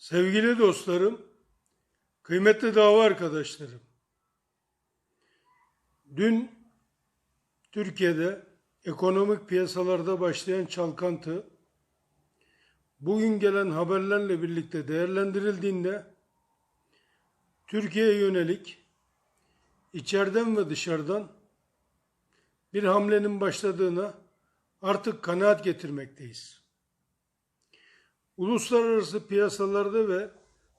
Sevgili dostlarım, kıymetli dava arkadaşlarım. Dün Türkiye'de ekonomik piyasalarda başlayan çalkantı bugün gelen haberlerle birlikte değerlendirildiğinde Türkiye'ye yönelik içeriden ve dışarıdan bir hamlenin başladığına artık kanaat getirmekteyiz uluslararası piyasalarda ve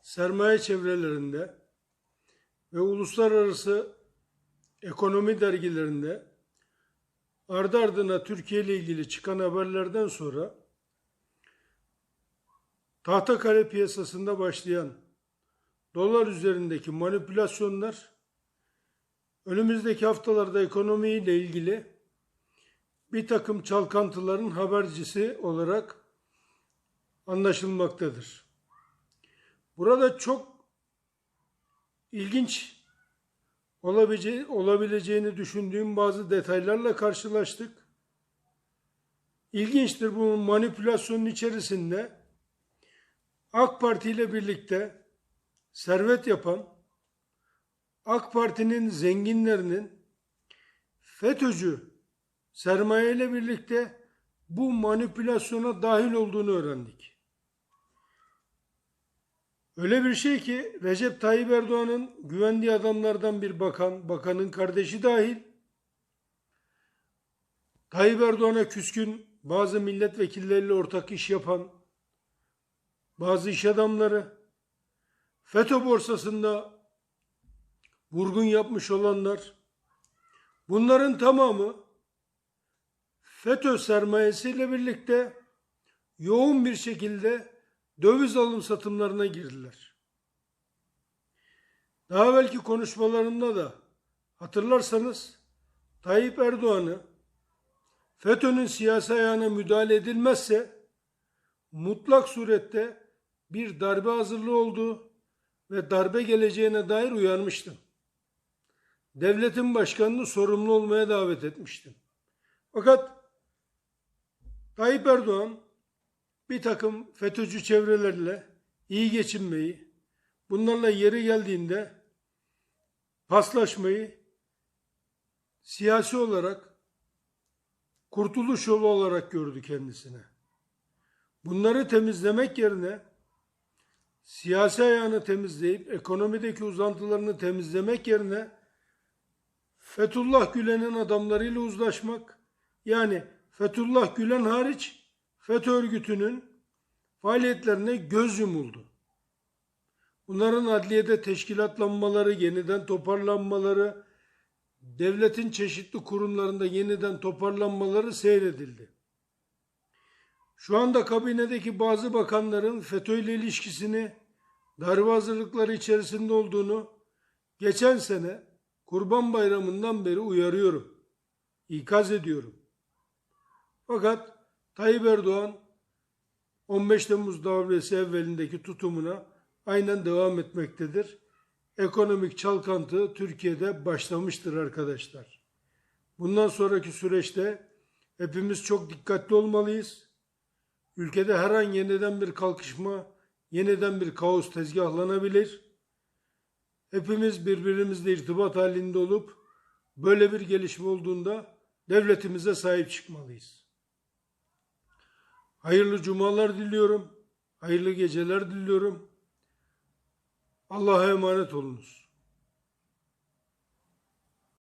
sermaye çevrelerinde ve uluslararası ekonomi dergilerinde ardı ardına Türkiye ile ilgili çıkan haberlerden sonra tahtakale piyasasında başlayan dolar üzerindeki manipülasyonlar önümüzdeki haftalarda ekonomiyle ilgili bir takım çalkantıların habercisi olarak anlaşılmaktadır. Burada çok ilginç olabilece- olabileceğini düşündüğüm bazı detaylarla karşılaştık. İlginçtir bu manipülasyonun içerisinde AK Parti ile birlikte servet yapan AK Parti'nin zenginlerinin FETÖ'cü sermaye ile birlikte bu manipülasyona dahil olduğunu öğrendik. Öyle bir şey ki Recep Tayyip Erdoğan'ın güvendiği adamlardan bir bakan, bakanın kardeşi dahil, Tayyip Erdoğan'a küskün bazı milletvekilleriyle ortak iş yapan bazı iş adamları, FETÖ borsasında vurgun yapmış olanlar, bunların tamamı FETÖ sermayesiyle birlikte yoğun bir şekilde döviz alım satımlarına girdiler. Daha evvelki konuşmalarımda da hatırlarsanız Tayyip Erdoğan'ı FETÖ'nün siyasi ayağına müdahale edilmezse mutlak surette bir darbe hazırlığı olduğu ve darbe geleceğine dair uyarmıştım. Devletin başkanını sorumlu olmaya davet etmiştim. Fakat Tayyip Erdoğan bir takım FETÖ'cü çevrelerle iyi geçinmeyi, bunlarla yeri geldiğinde paslaşmayı siyasi olarak kurtuluş yolu olarak gördü kendisine. Bunları temizlemek yerine siyasi ayağını temizleyip ekonomideki uzantılarını temizlemek yerine Fethullah Gülen'in adamlarıyla uzlaşmak yani Fethullah Gülen hariç FETÖ örgütünün faaliyetlerine göz yumuldu. Bunların adliyede teşkilatlanmaları, yeniden toparlanmaları, devletin çeşitli kurumlarında yeniden toparlanmaları seyredildi. Şu anda kabinedeki bazı bakanların FETÖ ile ilişkisini darbe hazırlıkları içerisinde olduğunu geçen sene Kurban Bayramı'ndan beri uyarıyorum, ikaz ediyorum. Fakat Tayyip Erdoğan 15 Temmuz darbesi evvelindeki tutumuna aynen devam etmektedir. Ekonomik çalkantı Türkiye'de başlamıştır arkadaşlar. Bundan sonraki süreçte hepimiz çok dikkatli olmalıyız. Ülkede her an yeniden bir kalkışma, yeniden bir kaos tezgahlanabilir. Hepimiz birbirimizle irtibat halinde olup böyle bir gelişme olduğunda devletimize sahip çıkmalıyız. Hayırlı cumalar diliyorum. Hayırlı geceler diliyorum. Allah'a emanet olunuz.